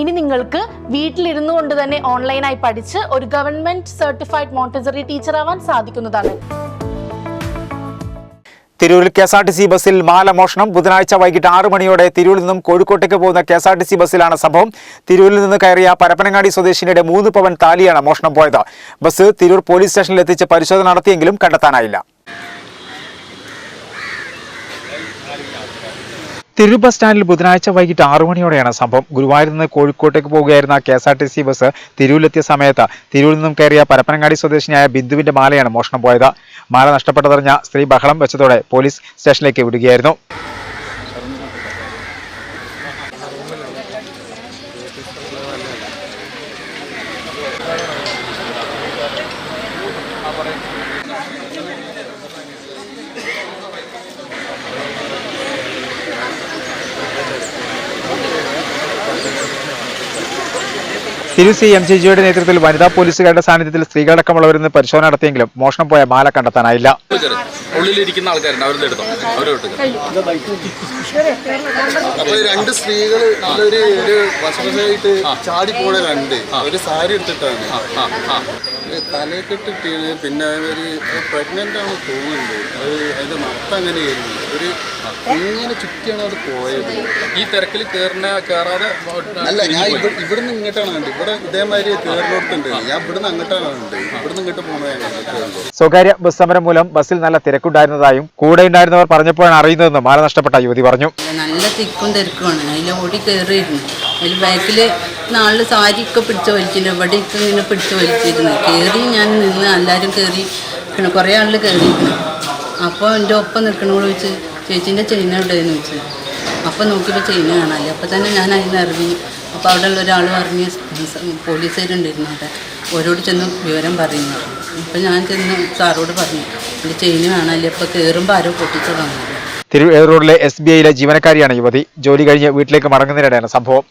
ഇനി നിങ്ങൾക്ക് വീട്ടിലിരുന്നു കൊണ്ട് തന്നെ ഓൺലൈനായി പഠിച്ച് ഒരു ഗവൺമെന്റ് സർട്ടിഫൈഡ് മോണ്ടിസറി ടീച്ചർ ആവാൻ സാധിക്കുന്നതാണ്. തിരൂരിൽ K S R T C ബസ്സിൽ മാലമോഷണം ബുധനാഴ്ച വൈകിട്ട് ആറു മണിയോടെ തിരൂരിൽ നിന്നും കോഴിക്കോട്ടേക്ക് പോകുന്ന K S R T C ബസ്സിലാണ് സംഭവം. തിരൂരിൽ നിന്ന് കയറിയ പരപ്പനങ്ങാടി സ്വദേശിനിയുടെ മൂന്ന് പവൻ താലിയാണ് മോഷണം പോയത്. ബസ് തിരൂർ പോലീസ് സ്റ്റേഷനിലെത്തിച്ച് പരിശോധന നടത്തിയെങ്കിലും കണ്ടെത്താനായില്ല. തിരൂർ ബസ് സ്റ്റാൻഡിൽ ബുധനാഴ്ച വൈകിട്ട് ആറു മണിയോടെയാണ് സംഭവം. ഗുരുവായൂരിൽ നിന്ന് കോഴിക്കോട്ടേക്ക് പോവുകയായിരുന്ന K S R T C bus തിരൂരിലെത്തിയ സമയത്ത് തിരൂരിൽ നിന്നും കയറിയ പരപ്പനങ്ങാടി സ്വദേശിനിയായ ബിന്ദുവിന്റെ മാലയാണ് മോഷണം പോയത്. മാല നഷ്ടപ്പെട്ടതറിഞ്ഞ സ്ത്രീ ബഹളം വെച്ചതോടെ പോലീസ് സ്റ്റേഷനിലേക്ക് വിടുകയായിരുന്നു. തിരു സി എം സി ജിയുടെ നേതൃത്വത്തിൽ വനിതാ പോലീസുകാരുടെ സാന്നിധ്യത്തിൽ സ്ത്രീകളടക്കമുള്ളവരിൽ നിന്ന് പരിശോധന നടത്തിയെങ്കിലും മോഷണം പോയ മാല കണ്ടെത്താനായില്ല. കയറി ഉള്ളിലിരിക്കുന്ന ആൾക്കാരുണ്ട് അവരുടെ എടുത്തോ അവരോട്ട് അപ്പൊ രണ്ട് സ്ത്രീകൾ ഒരു ചാടി പോണ രണ്ട് ഒരു സാരി എടുത്തിട്ടാണ്. ഒരു തലക്കെട്ടിട്ടാണ് പിന്നെ ഒരു പ്രഗ്നന്റ് ആണ് തോന്നുന്നുണ്ട് അത് അതിന്റെ മൊത്തം അങ്ങനെയായിരുന്നു ഒരു ഇങ്ങനെ ചുറ്റിയാണ് അത് പോയത്? ഈ തിരക്കിൽ കയറുന്ന കയറാതെ അല്ല ഞാൻ ഇവിടെ ഇവിടുന്ന് ഇങ്ങോട്ടാണ് കണ്ടത്. ഇവിടെ ഇതേമാതിരി കയറിനോടുത്തുണ്ട് ഞാൻ ഇവിടുന്ന് അങ്ങോട്ടാണ് കണ്ടത്. ഇവിടുന്ന് ഇങ്ങോട്ട് പോകുന്നത് സ്വകാര്യ ബസ് സമരം മൂലം ബസ്സിൽ നല്ല തിരക്കുണ്ടായിരുന്നതായും കൂടെ ഉണ്ടായിരുന്നവർ പറഞ്ഞപ്പോഴാണ് അറിയുന്നതെന്ന് മാല നഷ്ടപ്പെട്ട യുവതി പറഞ്ഞു. നല്ല തിക്കും തിരക്കുമാണ്. അതിൽ ഓടി കയറിയിരുന്നു അതിൽ ബാക്കിൽ നാളിൽ സാരിയൊക്കെ പിടിച്ച് വലിച്ചിട്ടുണ്ട് ഇവിടെ ഇപ്പം ഇങ്ങനെ പിടിച്ച് വലിച്ചിരുന്നു. കയറി ഞാൻ നിന്ന് എല്ലാവരും കയറി കുറേ ആളിൽ കയറിയിരുന്നു അപ്പോൾ എന്റെ ഒപ്പം നിൽക്കണോട് ചോദിച്ച് ചേച്ചീന്റെ ചെയിൻ എവിടെയെന്ന് ചോദിച്ചു. അപ്പോൾ നോക്കിയപ്പോൾ ചെയിൻ കാണാനില്ല. അപ്പോൾ തന്നെ ഞാൻ അതിൽ നിന്ന് ഇറങ്ങി. അപ്പോൾ അവിടെ ഉള്ള ഒരാൾ പറഞ്ഞ് പോലീസുകാരുണ്ടായിരുന്നു അവിടെ. ഓരോട് ചെന്ന് വിവരം പറയുന്നു അപ്പോൾ ഞാൻ ചെന്ന് സാറോട് പറഞ്ഞു എന്റെ ചെയിൻ കാണാനില്ല. അപ്പോൾ കയറുമ്പോൾ ആരോ പൊട്ടിച്ചതാണ് തിരു റോഡിലെ എസ് ബി ഐയിലെ ജീവനക്കാരിയാണ് യുവതി. ജോലി കഴിഞ്ഞ് വീട്ടിലേക്ക് മടങ്ങുന്നതിനിടെയാണ് സംഭവം.